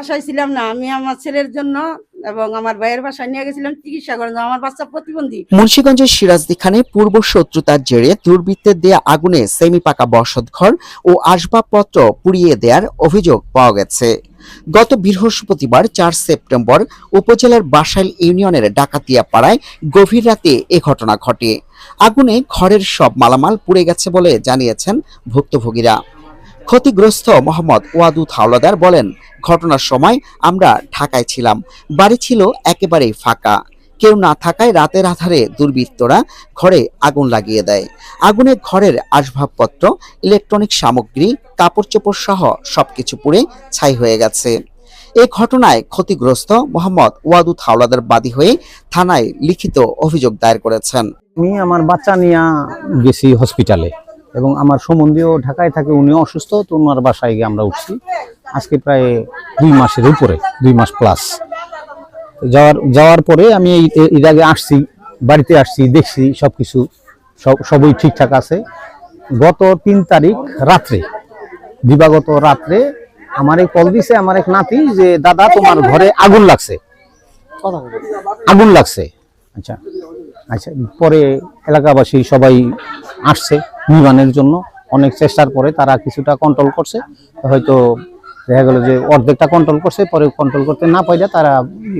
বাসায় ছিলাম না, আমি আমার ছেলের জন্য এবং আমার ভাইয়ের বাসায় নিয়ে গেছিলাম চিকিৎসা করার জন্য। আমার বাচ্চা প্রতিবন্ধী। মুন্সিগঞ্জের সিরাজদিখানে পূর্ব শত্রুতার জেরে দুর্বৃত্তের দেয়া আগুনে সেমি পাকা বসতঘর ও আসবাবপত্র পুড়িয়ে দেওয়ার অভিযোগ পাওয়া গেছে। গত বৃহস্পতিবার চার সেপ্টেম্বর উপজেলার বাসাইল ইউনিয়নের ডাকাতিয়া পাড়ায় গভীর রাতে এ ঘটনা ঘটে। আগুনে ঘরের সব মালামাল পুড়ে গেছে বলে জানিয়েছেন ভুক্তভোগীরা। ক্ষতিগ্রস্ত মোহাম্মদ ওয়াদুদ হাওলাদার বলেন, ঘটনার সময় আমরা ঢাকায় ছিলাম। বাড়ি ছিল একেবারেই ফাঁকা। কেউ না থাকায় রাতের আধারে দুর্বৃত্তরা ঘরে আগুন লাগিয়ে দেয়। আগুনে ঘরের আসবাবপত্র, ইলেকট্রনিক সামগ্রী কাপড় চোপড় সহ সবকিছু পুড়ে ছাই হয়ে গেছে। এই ঘটনায় ক্ষতিগ্রস্ত মোহাম্মদ ওয়াদুদ হাওলাদার বাদী হয়ে থানায় লিখিত অভিযোগ দায়ের করেছেন। আমি আমার বাচ্চা নিয়ে গেছি হসপিটালে এবং আমার সম্বন্ধীয় ঢাকায় থাকে উনি অসুস্থ, তো ওনার বাসায় গিয়ে আমরা উঠছি। আজকে প্রায় দুই মাসের উপরে, দুই মাস প্লাস যাওয়ার যাওয়ার পরে আমি এর আগে আসছি, বাড়িতে আসছি, দেখছি সব কিছু সব, সবই ঠিকঠাক আছে। গত তিন তারিখ রাত্রে, দিবাগত রাত্রে আমার এই কল দিছে, আমার এক নাতি, যে, দাদা, তোমার ঘরে আগুন লাগছে। আগুন লাগছে। আচ্ছা আচ্ছা পরে এলাকাবাসী সবাই আসছে। নিবানের জন্য অনেক চেষ্টার পরে তারা কিছুটা কন্ট্রোল করছে। হয়তো দেখা গেল যে অর্ধেকটা কন্ট্রোল করছে, পরে কন্ট্রোল করতে না পাইলে তারা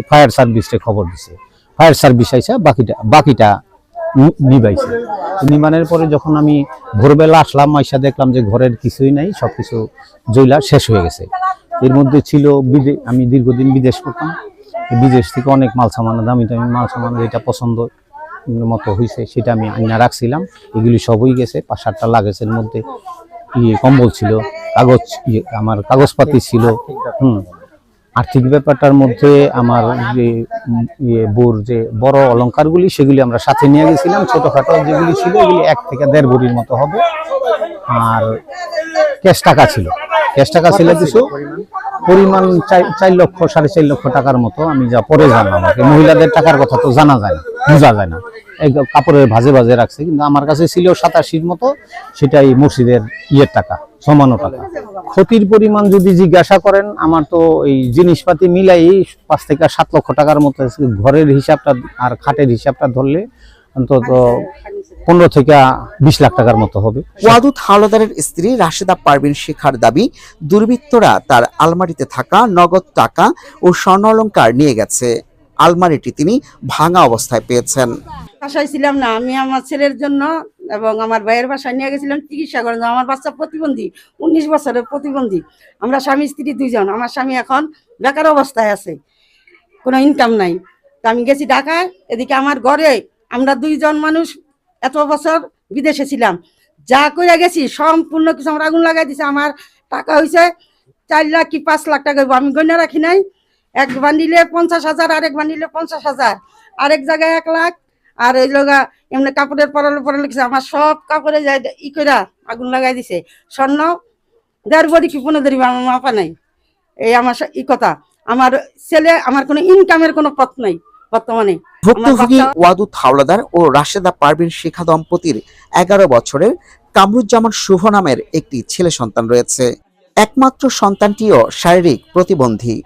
ফায়ার সার্ভিসকে খবর দিছে। ফায়ার সার্ভিস আইসা বাকিটা বাকিটা নিবাইছে। নিবানের পরে যখন আমি ভোরবেলা আসলাম, আইসা দেখলাম যে ঘরের কিছুই নাই সব কিছু জইলা শেষ হয়ে গেছে। এর মধ্যে ছিল বিদে, আমি দীর্ঘদিন বিদেশ করতাম। বিদেশ থেকে অনেক মাল সামান দামি দামি মাল সামান যেটা পছন্দ মতো হয়েছে সেটা আমি আইনা রাখছিলাম। এগুলি সবই গেছে, পাঁচ সাতটা লাগেজের মধ্যে। ইয়ে কম্বল ছিল, কাগজ আমার কাগজপাতি ছিল, হুম। আর্থিক ব্যাপারটার মধ্যে আমার যে ইয়ে বোর যে বড় অলঙ্কারগুলি সেগুলি আমরা সাথে নিয়ে গেছিলাম। ছোটোখাটো যেগুলি ছিল, এগুলি এক থেকে দেড় ভরির মতো হবে। আর ক্যাশ টাকা ছিল। ক্যাশ টাকা ছিল কিছু? পরিমাণ চার লক্ষ, সাড়ে চার লক্ষ টাকার মতো আমি যা পরে জানলাম। আমাকে মহিলাদের টাকার কথা তো জানা যায় না। বোঝা যায় না। এই কাপড়ের ভাজে ভাজে রাখছে, কিন্তু আমার কাছে ছিল সাতাশির মতো, সেটাই মসজিদের ইয়ের টাকা সমানো টাকা। ক্ষতির পরিমাণ যদি জিজ্ঞাসা করেন, আমার তো এই জিনিসপাতি মিলাই পাঁচ থেকে সাত লক্ষ টাকার মতো ঘরের হিসাবটা আর খাটের হিসাবটা ধরলে অন্তত পনেরো থেকে বিশ লাখ টাকার মতো হবে। ওয়াদুদ হাওলাদারের স্ত্রী রাশেদা পারভিন শেখার দাবি, দুর্বৃত্তরা তার আলমারিতে থাকা নগদ টাকা ও স্বর্ণ অলংকার নিয়ে গেছে। আলমারিটি তিনি ভাঙা অবস্থায় পেয়েছেন। বাসায় ছিলাম না, আমি আমার ছেলের জন্য এবং আমার ভাইয়ের বাসায় নিয়ে গেছিলাম চিকিৎসা করেন আমার বাচ্চা প্রতিবন্ধী, উনিশ বছরের প্রতিবন্ধী। আমরা স্বামী, স্ত্রী দুইজন, আমার স্বামী এখন বেকার অবস্থায় আছে, কোনো ইনকাম নাই। তো আমি গেছি ঢাকায়, এদিকে আমার ঘরে আমরা দুইজন মানুষ এত বছর বিদেশে ছিলাম। যা করে গেছি, সম্পূর্ণ কিছু আমার আগুন লাগাই দিছে। আমার টাকা হয়েছে চার লাখ কি পাঁচ লাখ টাকা। আমি গণ্য রাখি নাই। এক বান্ডিলে পঞ্চাশ হাজার আরেক বান্ডিলে পঞ্চাশ হাজার। আরেক জায়গায় এক লাখ আর ওই লগা এমনি কাপড়ের পরালো পরালো কিছু আমার সব কাপড়ে যায় ই কইরা আগুন লাগাই দিছে। স্বর্ণ দেড় বড়ি কি পনেরো ধরিব আমার মাপা নাই। এই আমার ই কথা। আমার ছেলে আমার কোনো ইনকামের কোনো পথ নাই বর্তমানে। ভুক্তভোগী ওয়াদুদ হাওলাদার ও রাশেদা পারভিন শিখা দম্পতির এগারো বছরের কামরুজ্জামান শুভ নামের একটি ছেলে সন্তান রয়েছে। একমাত্র সন্তানটিও শারীরিক প্রতিবন্ধী।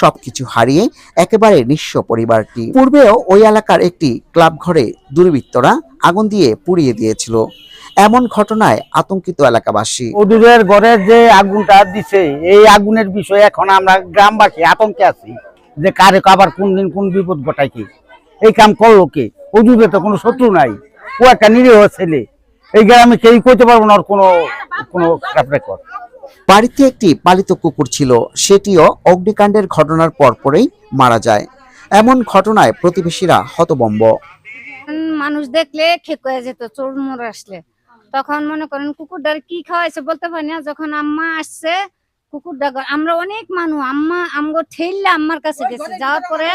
সবকিছু হারিয়ে একেবারে নিঃস্ব পরিবারটি। পূর্বেও ওই এলাকার একটি ক্লাব ঘরে দুর্বৃত্তরা আগুন দিয়ে পুড়িয়ে দিয়েছিল। এমন ঘটনায় আতঙ্কিত এলাকাবাসী। ওদের ঘরের যে আগুনটা দিছে, এই আগুনের বিষয়ে এখন আমরা গ্রামবাসী আতঙ্কে আছি যে কারে আবার কোন দিন কোন বিপদ ঘটায় কি। এই কাম করল কে? ওজুরে তো কোনো শত্রু নাই। ও একটা নিরীহ ছেলে। এই গ্রামে কেউ কইতে পারব না ওর কোনো কোনো রেকর্ড বাড়িতে একটি পালিত কুকুর ছিল, সেটিও অগ্নিকাণ্ডের ঘটনার পরপরেই মারা যায়। এমন ঘটনায় প্রতিবেশীরা হতবম্ব। মানুষ দেখলে ঠিক হয়ে যেত, চোর মোর আসলে। তখন মনে করেন কুকুরটার কি খাওয়াইছে বলতে পারি না, যখন আম্মা আসছে, কুকুরটা আমরা অনেক মানুষ আম্মা আমগো ঠেললে আম্মার কাছে গেছে। যাওয়ার পরে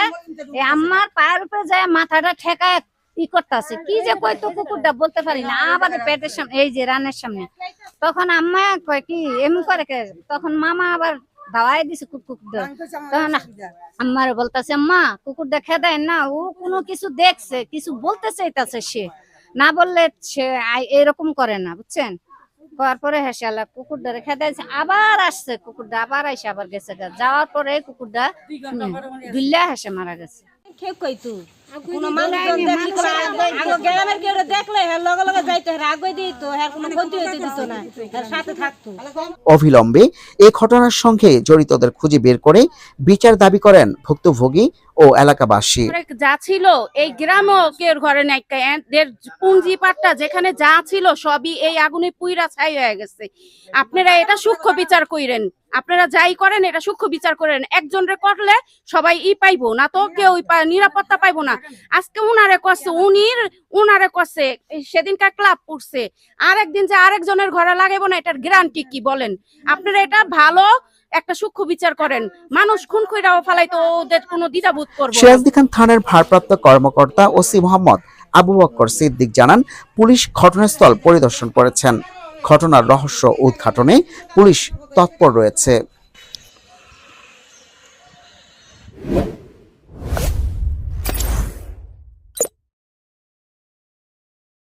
আম্মার পায়ের উপরে যায়, মাথাটা ঠেকায় ই করতেছে। কি যে কইতো কুকুরটা বলতে পারি না। আবার পেটের সামনে এই যে রানের সামনে। তখন আম্মা কয় কি, এমন করে? তখন মামা আবার দাওয়াই দিছে কুকুরটা তখন আমার বলতেছে মা কুকুরটা দেখা দেয় না। ও কোনো কিছু দেখছে, কিছু বলতে চাইতেছে সে। না বললে সে এরকম করে না, বুঝছেন? হওয়ার পরে হেসে আল্লাহ কুকুরটা রেখে দিয়েছে আবার আসছে কুকুরটা, আবার আইসে আবার গেছে যাওয়ার পরে কুকুরটা দুল্লা হেসে মারা গেছে। কেউ কইতু কোনো মানুষজন দেখলি আগে গ্রামের কেউ দেখলে হ্যাঁ লগে লগে যাইতো হ্যাঁ আগে দিত হ্যাঁ কোনো ক্ষতি হইতে দিত না হ্যাঁ সাথে থাকতো। অবিলম্বে এ ঘটনার সঙ্গে জড়িতদের খুঁজে বের করে বিচার দাবি করেন ভুক্তভোগী ও এলাকাবাসী। যা ছিল এই গ্রামও কেউ ঘরে নাই এদের পুঞ্জি পাট্টা যেখানে যা ছিল সবই এই আগুনে পুইরা ছাই হয়ে গেছে। আপনারা এটা সূক্ষ্ম বিচার কইরেন। আপনারা যাই করেন এটা সূক্ষ্ম বিচার করেন। একজনরে করলে সবাই ই পাইবো না তো কেউ নিরাপত্তা পাইবো না। আজকে উনারে করছে উনির উনারে এই সেদিনকার ক্লাব পড়ছে। আর একদিন যে আরেকজনের ঘরে লাগাইবো না এটার গ্যারান্টি কি বলেন? আপনারা এটা ভালো একটা সূক্ষ্ম বিচার করেন। মানুষ খুন কইরাও ফালাই তো ওদের কোনো দ্বিধাবোধ করব। সিরাজদি খান থানার ভারপ্রাপ্ত কর্মকর্তা ওসি মোহাম্মদ আবু বক্কর সিদ্দিক জানান পুলিশ ঘটনাস্থল পরিদর্শন করেছেন। ঘটনার রহস্য উদ্ঘাটনে পুলিশ তৎপর রয়েছে।